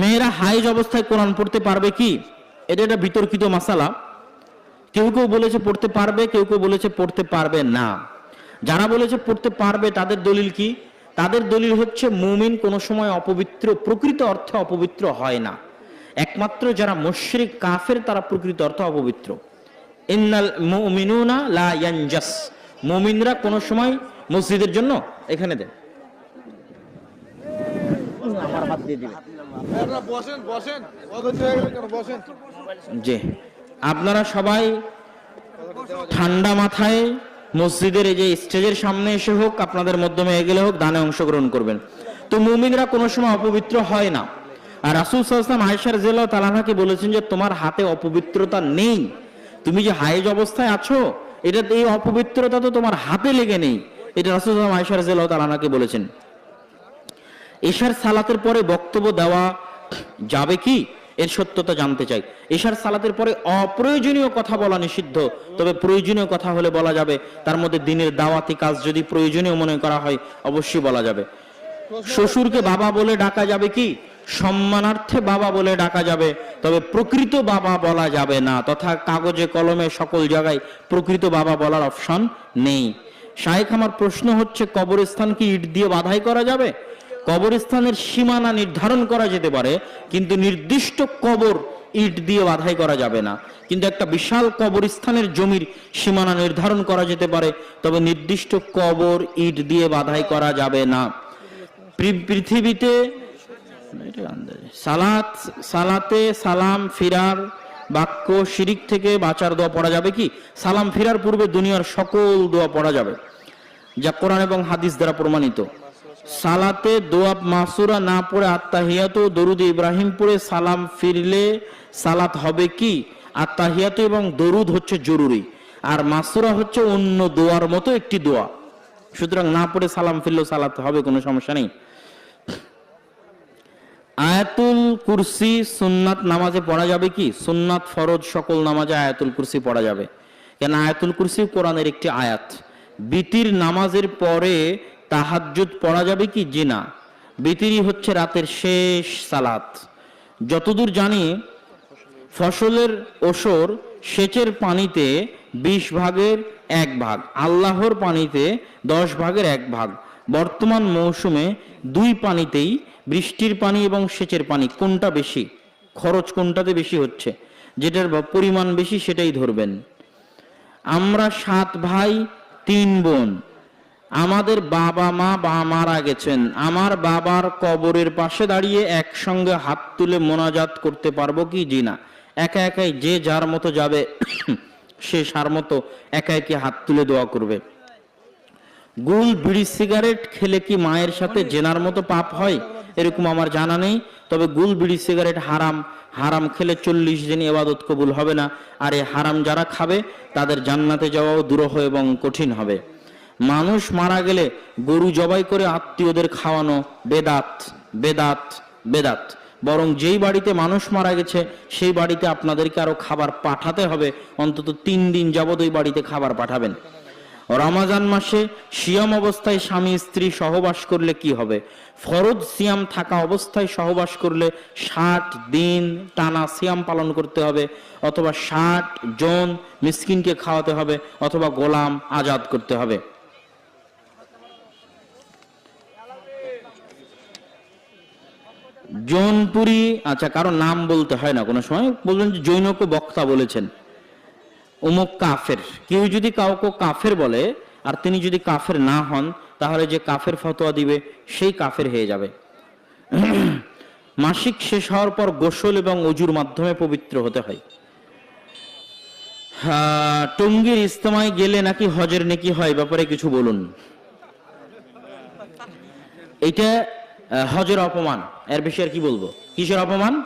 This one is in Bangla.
মেয়েরা হাইজ অবস্থায় কোরআন পড়তে পারবে কি? এটা একটা বিতর্কিত মাসালা। কেউ কেউ বলেছে পড়তে পারবে, কেউ কেউ বলেছে পড়তে পারবে না। যারা বলেছে পড়তে পারবে, তাদের দলিল কি? তাদের দলিল হচ্ছে মুমিন কোনো সময় অপবিত্র, প্রকৃত অর্থে অপবিত্র হয় না। একমাত্র যারা মুশরিক, কাফের, তারা প্রকৃত অর্থে অপবিত্র। মুমিনুনা লা মুমিনরা কোনো সময় মসজিদের জন্য এখানে আমার হাত দিয়ে দিবেন। জি। আপনারা সবাই ঠান্ডা মাথায় মসজিদের এই যে স্টেজের সামনে এসে হোক আপনাদের মাধ্যমে এগেলে হোক দানে অংশগ্রহণ করবেন। তো মুমিনরা কোনো সময় অপবিত্র হয় না। আর রাসুল সাল্লাম আয়েশার জেলা তালানাকে বলেছেন যে তোমার হাতে অপবিত্রতা নেই। তুমি যে হাইজ অবস্থায় আছো এটা এই অপবিত্রতা তো তোমার হাতে লেগে নেই। এটা রাসুল সাল্লাম আয়েশার জেলা তালানাকে বলেছেন। এশার সালাতের পরে বক্তব্য দেওয়া যাবে কি? এর সত্যতা জানতে চাই। এশার সালাতের পরে অপ্রয়োজনীয় কথা বলা নিষিদ্ধ। তবে প্রয়োজনীয় কথা হলে বলা যাবে। তার মধ্যে দিনের দাওয়াতি কাজ যদি প্রয়োজনীয় মনে করা হয়, অবশ্যই বলা যাবে। শ্বশুরকে বাবা বলে ডাকা যাবে কি? সম্মানার্থে বাবা বলে ডাকা যাবে। তবে প্রকৃত বাবা বলা যাবে না। তথা কাগজে, কলমে, সকল জায়গায় প্রকৃত বাবা বলার অপশন নেই। শাহেখ আমার প্রশ্ন হচ্ছে, কবরস্থান কি ইট দিয়ে বাধাই করা যাবে? কবরস্থানের সীমানা নির্ধারণ করা যেতে পারে, কিন্তু নির্দিষ্ট কবর ইট দিয়ে বাধাই করা যাবে না। কিন্তু একটা বিশাল কবরস্থানের জমির সীমানা নির্ধারণ করা যেতে পারে, তবে নির্দিষ্ট কবর ইট দিয়ে বাধাই করা যাবে না। পৃথিবীতে সালাত, সালাতে সালাম, ফিরার বাক্য শিরিক থেকে বাঁচার দোয়া পড়া যাবে কি? সালাম, ফিরার পূর্বে দুনিয়ার সকল দোয়া পড়া যাবে, যা কোরআন এবং হাদিস দ্বারা প্রমাণিত। সালাতে দোয়া মাসুরা না পড়ে আত্মাহিয়াত দরুদ ইব্রাহিম পড়ে সালাম ফিরলে সালাত হবে কি? আত্মাহিয়াত এবং দরুদ হচ্ছে জরুরি। আর মাসুরা হচ্ছে অন্য দোয়ার মতো একটি দোয়া। সুতরাং না পড়ে সালাম ফিরলেও সালাত হবে, কোনো সমস্যা নেই। আয়াতুল কুরসি সুন্নাত নামাজে পড়া যাবে কি? সুন্নাত ফরজ সকল নামাজে আয়াতুল কুরসি পড়া যাবে। কেন? আয়াতুল কুরসি কোরআনের একটি আয়াত। বিতির নামাজের পরে তাহাজ্জুদ পড়া যাবে কি? জি না বিতিরই হচ্ছে রাতের শেষ সালাত। যতদূর জানি, ফসলের ওসর সেচের পানিতে বিশ ভাগের এক ভাগ, আল্লাহর পানিতে দশ ভাগের এক ভাগ। বর্তমান মৌসুমে দুই পানিতেই বৃষ্টির পানি এবং সেচের পানি, কোনটা বেশি? খরচ কোনটাতে বেশি হচ্ছে? যেটার পরিমাণ বেশি সেটাই ধরবেন। আমরা সাত ভাই, তিন বোন। আমাদের বাবা মা বা মারা গেছেন। আমার বাবার কবরের পাশে দাঁড়িয়ে একসঙ্গে হাত তুলে মোনাজাত করতে পারব কি? জি না। একা একাই যে যার মতো যাবে, সে সার মতো একা একে হাত তুলে দোয়া করবে। গুল, বিড়ি, সিগারেট খেলে কি মায়ের সাথে জেনার মতো পাপ হয়? এরকম আমার জানা নেই। তবে গুল, বিড়ি, সিগারেট হারাম। হারাম খেলে চল্লিশ দিন এবাদত কবুল হবে না। আর এই হারাম যারা খাবে, তাদের জান্নাতে যাওয়াও দুরূহ এবং কঠিন হবে। মানুষ মারা গেলে গরু জবাই করে আত্মীয়দের খাওয়ানো বেদাত বেদাত বেদাত। বরং যেই বাড়িতে মানুষ মারা গেছে, সেই বাড়িতে আপনাদেরকে আরও খাবার পাঠাতে হবে। অন্তত তিন দিন যাবত ওই বাড়িতে খাবার পাঠাবেন। রমাজান মাসে সিয়াম অবস্থায় স্বামী স্ত্রী সহবাস করলে কি হবে? ফরজ সিয়াম থাকা অবস্থায় সহবাস করলে ষাট দিন টানা সিয়াম পালন করতে হবে, অথবা ষাট জন মিসকিনকে খাওয়াতে হবে, অথবা গোলাম আজাদ করতে হবে। জৌনপুরি আচ্ছা কারও নাম বলতে হয় না, কোনো সময় বলবেন যে জৈনকে বক্তা বলেছেন, অমুক কাফের। কেউ যদি কাউকে কাফের বলে, আর তিনি যদি কাফের না হন, তাহলে যে কাফের ফতোয়া দিবে, সেই কাফের হয়ে যাবে। মাসিক শেষ হওয়ার পর গোসল এবং অজুর মাধ্যমে পবিত্র হতে হয়। টঙ্গীর ইস্তেমায় গেলে নাকি হজের নেকি হয় ব্যাপারে কিছু বলুন। এটা হজের অপমান। এর বিষয়ে কি বলব? কিসের অপমান?